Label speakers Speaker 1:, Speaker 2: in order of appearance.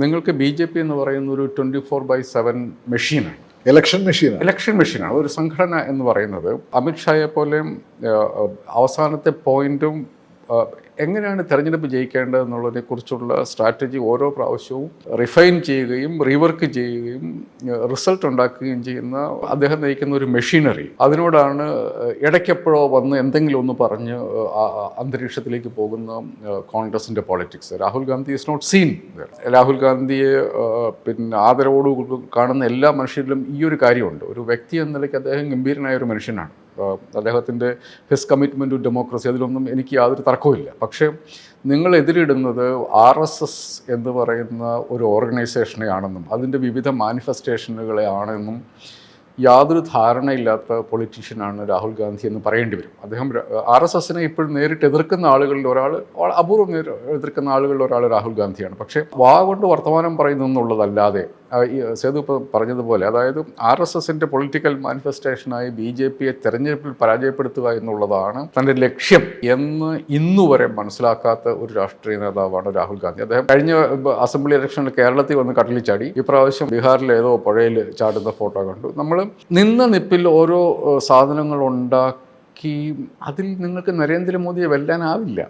Speaker 1: നിങ്ങൾക്ക് B J P എന്ന് പറയുന്ന ഒരു ട്വന്റി ഫോർ ബൈ സെവൻ മെഷീനാണ്
Speaker 2: ഇലക്ഷൻ മെഷീൻ
Speaker 1: ഇലക്ഷൻ മെഷീനാണ് ഒരു സംഘടന എന്ന് പറയുന്നത്. അമിത്ഷായെ പോലെയും അവസാനത്തെ പോയിന്റും എങ്ങനെയാണ് തെരഞ്ഞെടുപ്പ് ജയിക്കേണ്ടത് എന്നുള്ളതിനെ കുറിച്ചുള്ള സ്ട്രാറ്റജി ഓരോ പ്രാവശ്യവും റിഫൈൻ ചെയ്യുകയും റീവർക്ക് ചെയ്യുകയും റിസൾട്ട് ഉണ്ടാക്കുകയും ചെയ്യുന്ന അദ്ദേഹം നയിക്കുന്ന ഒരു മെഷീനറി. അതിനോടാണ് ഇടയ്ക്കെപ്പോഴോ വന്ന് എന്തെങ്കിലും ഒന്ന് പറഞ്ഞ് അന്തരീക്ഷത്തിലേക്ക് പോകുന്ന കോൺഗ്രസിന്റെ politics Rahul Gandhi is not seen Rahul ഗാന്ധിയെ പിന്നെ ആദരവോട് കാണുന്ന എല്ലാ മനുഷ്യരിലും ഈ ഒരു കാര്യമുണ്ട്. ഒരു വ്യക്തി എന്ന നിലയ്ക്ക് അദ്ദേഹം ഗംഭീരനായ ഒരു മനുഷ്യനാണ്. അദ്ദേഹത്തിന്റെ ഹിസ് കമ്മിറ്റ്മെന്റ് ടു ഡെമോക്രസി അതിലൊന്നും എനിക്ക് യാതൊരു തർക്കവുമില്ല. പക്ഷേ നിങ്ങൾ എതിരിടുന്നത് ആർ എസ് എസ് എന്ന് പറയുന്ന ഒരു ഓർഗനൈസേഷനെ ആണെന്നും അതിന്റെ വിവിധ മാനിഫെസ്റ്റേഷനുകളെ ആണെന്നും യാതൊരു ധാരണയില്ലാത്ത പൊളിറ്റീഷ്യനാണ് രാഹുൽ ഗാന്ധി എന്ന് പറയേണ്ടി വരും. അദ്ദേഹം ആർ എസ് എസിനെ ഇപ്പോഴും നേരിട്ട് എതിർക്കുന്ന ആളുകളിൽ ഒരാൾ അപൂർവം എതിർക്കുന്ന ആളുകളിൽ ഒരാൾ രാഹുൽ ഗാന്ധിയാണ്. പക്ഷേ വാ കൊണ്ട് വർത്തമാനം പറയുന്നു എന്നുള്ളതല്ലാതെ ഈ സേതു ഇപ്പോൾ പറഞ്ഞതുപോലെ അതായത് ആർ എസ് എസിന്റെ പൊളിറ്റിക്കൽ മാനിഫെസ്റ്റേഷനായി ബി ജെ പിയെ തെരഞ്ഞെടുപ്പിൽ പരാജയപ്പെടുത്തുക എന്നുള്ളതാണ് തന്റെ ലക്ഷ്യം എന്ന് ഇന്നുവരെ മനസ്സിലാക്കാത്ത ഒരു രാഷ്ട്രീയ നേതാവാണ് രാഹുൽ ഗാന്ധി. അദ്ദേഹം കഴിഞ്ഞ അസംബ്ലി ഇലക്ഷനിൽ കേരളത്തിൽ വന്ന് കടലിൽ ചാടി. ഇപ്രാവശ്യം ബീഹാറിലെ ഏതോ പുഴയിൽ ചാടുന്ന ഫോട്ടോ കണ്ടു. നമ്മൾ നിന്ന നിപ്പിൽ ഓരോ സാധനങ്ങൾ ഉണ്ടാക്കി അതിൽ നിങ്ങൾക്ക് നരേന്ദ്രമോദിയെ വെല്ലാനാവില്ല.